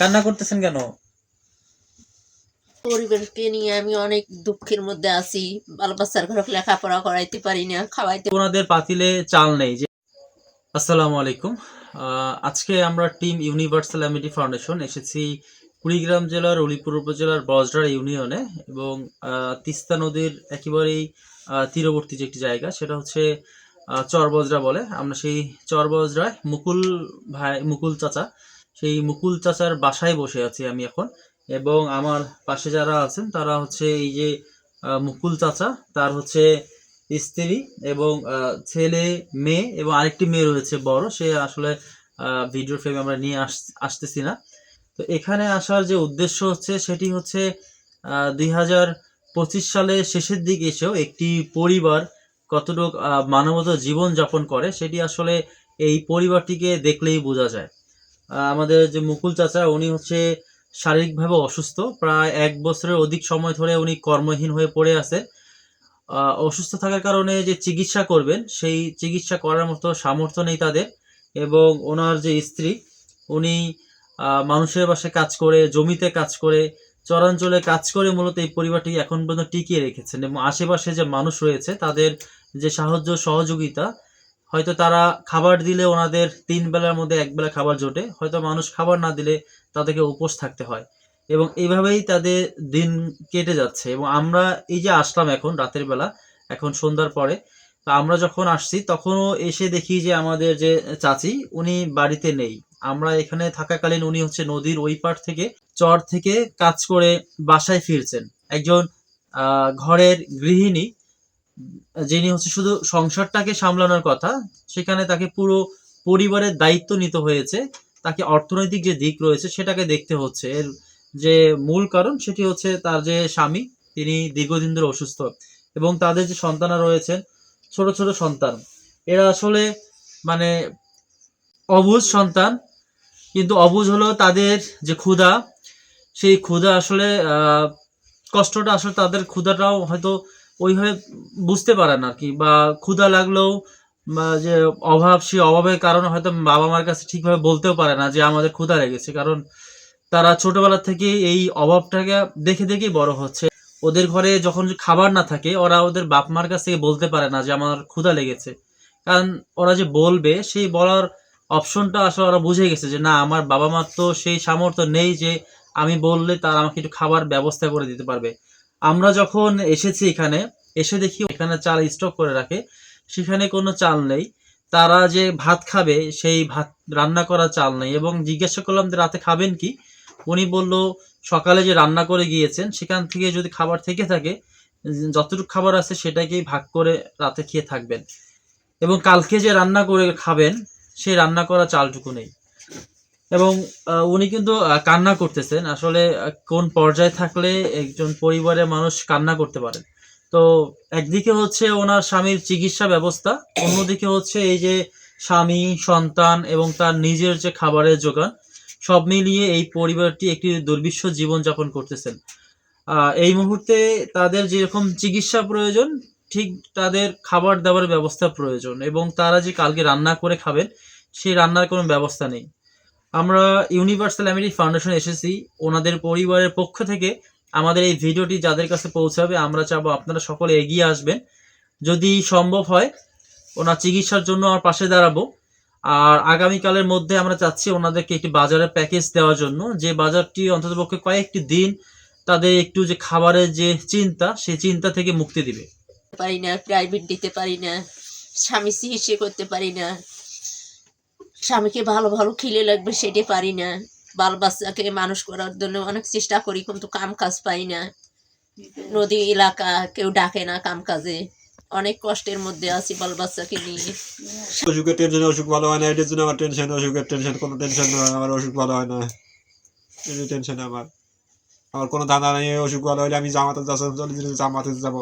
কান্না করতেছেন কেন? পরিবারকে নিয়ে আমি অনেক দুঃখের মধ্যে আছি। বাচ্চার ঘরে লেখাপড়া করাইতে পারি না খাওয়াইতে ওনাদের পাতিলে চাল নেই। যে আসসালামু আলাইকুম। আজকে আমরা টিম ইউনিভার্সাল অ্যামিটি ফাউন্ডেশন। এসেছি কুড়িগ্রাম জেলার উলিপুর উপজেলার বজরা ইউনিয়নে এবং তিস্তা নদীর একেবারেই তীরবর্তী যে একটি জায়গা সেটা হচ্ছে চরবজরা বলে। আমরা সেই চরবজরায় মুকুল ভাই মুকুল চাচা সেই মুকুল চাচার বাসায় বসে আছি আমি এখন। এবং আমার পাশে যারা আছেন, তারা হচ্ছে এই যে মুকুল চাচা, তার হচ্ছে স্ত্রী এবং ছেলে, মেয়ে এবং আরেকটি মেয়ে রয়েছে বড়। সে আসলে ভিডিও ফ্রেম আমরা নিয়ে আস, আসতেছি না। তো এখানে আসার যে উদ্দেশ্য হচ্ছে, সেটি হচ্ছে দুই হাজার পঁচিশ সালের শেষের দিকে এসেও একটি পরিবার কতটুকু মানবত জীবন যাপন করে, সেটি আসলে এই পরিবারটিকে দেখলেই বোঝা যায়। আমাদের যে মুকুল চাচা, উনি হচ্ছে শারীরিকভাবে অসুস্থ। প্রায় এক বছরের অধিক সময় ধরে উনি কর্মহীন হয়ে পড়ে আছে। অসুস্থ থাকার কারণে যে চিকিৎসা করবেন, সেই চিকিৎসা করার মতো সামর্থ্য নেই তাদের এবং ওনার যে স্ত্রী, উনি মানুষের বাসায় কাজ করে, জমিতে কাজ করে, চরাঞ্চলে কাজ করে মূলত এই পরিবারটি এখন পর্যন্ত টিকিয়ে রেখেছেন এবং আশেপাশে যে মানুষ রয়েছে, তাদের যে সাহায্য সহযোগিতা হয়তো তারা খাবার দিলে ওনাদের তিন বেলার মধ্যে এক বেলা খাবার জোটে, হয়তো মানুষ খাবার না দিলে তাদেরকে উপোস থাকতে হয়। এবং এইভাবেই তাদের দিন কেটে যাচ্ছে। এবং আমরা এই যে আসলাম এখন রাতের বেলা, এখন সন্ধ্যার পরে, তো আমরা যখন আসছি, তখনও এসে দেখি যে আমাদের যে চাচি, উনি বাড়িতে নেই। আমরা এখানে থাকাকালীন উনি হচ্ছে নদীর ওই পার থেকে, চর থেকে কাজ করে বাসায় ফিরছেন। একজন ঘরের গৃহিণী যিনি হচ্ছে শুধু সংসারটাকে সামলানোর কথা, সেখানে তাকে পুরো পরিবারের দায়িত্ব নিতে হয়েছে, তাকে অর্থনৈতিক যে দিক রয়েছে সেটাকে দেখতে হচ্ছে। এর যে মূল কারণ সেটি হচ্ছে তার যে স্বামী, তিনি দীর্ঘদিন ধরে অসুস্থ এবং তাদের যে সন্তানরা রয়েছেন, ছোট ছোট সন্তান। এরা আসলে মানে অবুঝ সন্তান, কিন্তু অবুঝ হলো তাদের যে ক্ষুধা। সেই ক্ষুধা আসলে কষ্টটা আসলে তাদের ক্ষুধাটাও হয়তো ওইভাবে বুঝতে পারে না আর কি। বা ক্ষুধা লাগলেও যে অভাব, সেই অভাবের কারণে হয়তো বাবা মার কাছে ঠিকভাবে বলতেও পারে না যে আমাদের ক্ষুধা লেগেছে। কারণ তারা ছোটবেলা থেকে এই অভাবটাকে দেখে দেখেই বড় হচ্ছে। ওদের ঘরে যখন খাবার না থাকে, ওরা ওদের বাপ মার কাছ থেকে বলতে পারে না যে আমার ক্ষুধা লেগেছে। কারণ ওরা যে বলবে, সেই বলার অপশনটা আসলে ওরা বুঝে গেছে যে না, আমার বাবা মার তো সেই সামর্থ্য নেই যে আমি বললে তারা আমাকে একটু খাবার ব্যবস্থা করে দিতে পারবে। আমরা যখন এসেছি এখানে, এসে দেখি এখানে চাল স্টক করে রাখে। সেখানে কোনো চাল নেই। তারা যে ভাত খাবে, সেই ভাত রান্না করা চাল নেই এবং জিজ্ঞাসা করলাম যে রাতে খাবেন কি? উনি বলল, সকালে যে রান্না করে গিয়েছেন, সেখান থেকে যদি খাবার থেকে থাকে, যতটুকু খাবার আছে সেটাকেই ভাগ করে রাতে খেয়ে থাকবেন। এবং কালকে যে রান্না করে খাবেন, সেই রান্না করা চালটুকু নেই। এবং উনি কিন্তু কান্না করতেছেন। আসলে কোন পর্যায়ে থাকলে একজন পরিবারের মানুষ কান্না করতে পারে? তো একদিকে হচ্ছে ওনার স্বামীর চিকিৎসা ব্যবস্থা, অন্যদিকে হচ্ছে এই যে স্বামী, সন্তান এবং তার নিজের যে খাবারের যোগান, সব মিলিয়ে এই পরিবারটি একটি দুর্বিশ্ব জীবন যাপন করতেছেন এই মুহূর্তে তাদের যেরকম চিকিৎসা প্রয়োজন, ঠিক তাদের খাবার দাবার ব্যবস্থা প্রয়োজন এবং তারা যে কালকে রান্না করে খাবেন, সেই রান্নার কোনো ব্যবস্থা নেই। আমরা ইউনিভার্সাল অ্যামিটি ফাউন্ডেশন এসেছি। ওনাদের পরিবারের পক্ষ থেকে আমাদের এই ভিডিওটি যাদের কাছে পৌঁছাবে, আমরা চাবো আপনারা সকলে এগিয়ে আসবেন। যদি সম্ভব হয়, ওনার চিকিৎসার জন্য আমার পাশে দাঁড়াবো। আর আগামীকালের মধ্যে আমরা চাচ্ছি ওনাদেরকে একটি বাজারের প্যাকেজ দেওয়ার জন্য। যে বাজারটি অন্ততপক্ষে কয়েকটি দিন তাদের একটু যে খাবারের যে চিন্তা, সেই চিন্তা থেকে মুক্তি দিবে। পারি না প্রাইভেট দিতে পারি না, স্বামী চিকিৎসা করতে পারি না। স্বামীকে ভালো ভালো খিলে লাগবে সেটা পারি না। বাল বাচ্চাকে মানুষ করার জন্য অনেক চেষ্টা করি, কিন্তু কাম কাজ পাই না। নদী এলাকা কেউ ডাকে না কাম কাজে। অনেক কষ্টের মধ্যে আছি বাল বাচ্চাকে নিয়ে। অসুখের টেনশন অসুখ ভালো হয় না, এটার জন্য আমার টেনশন অসুখের টেনশন কোনো টেনশন নয়, আমার অসুখ ভালো হয় না। এই টেনশন আমার। আমার কোনো ধান্দা নেই, অসুখ ভালো হলে আমি জামাতে যাচ্ছি জামাতে যাব।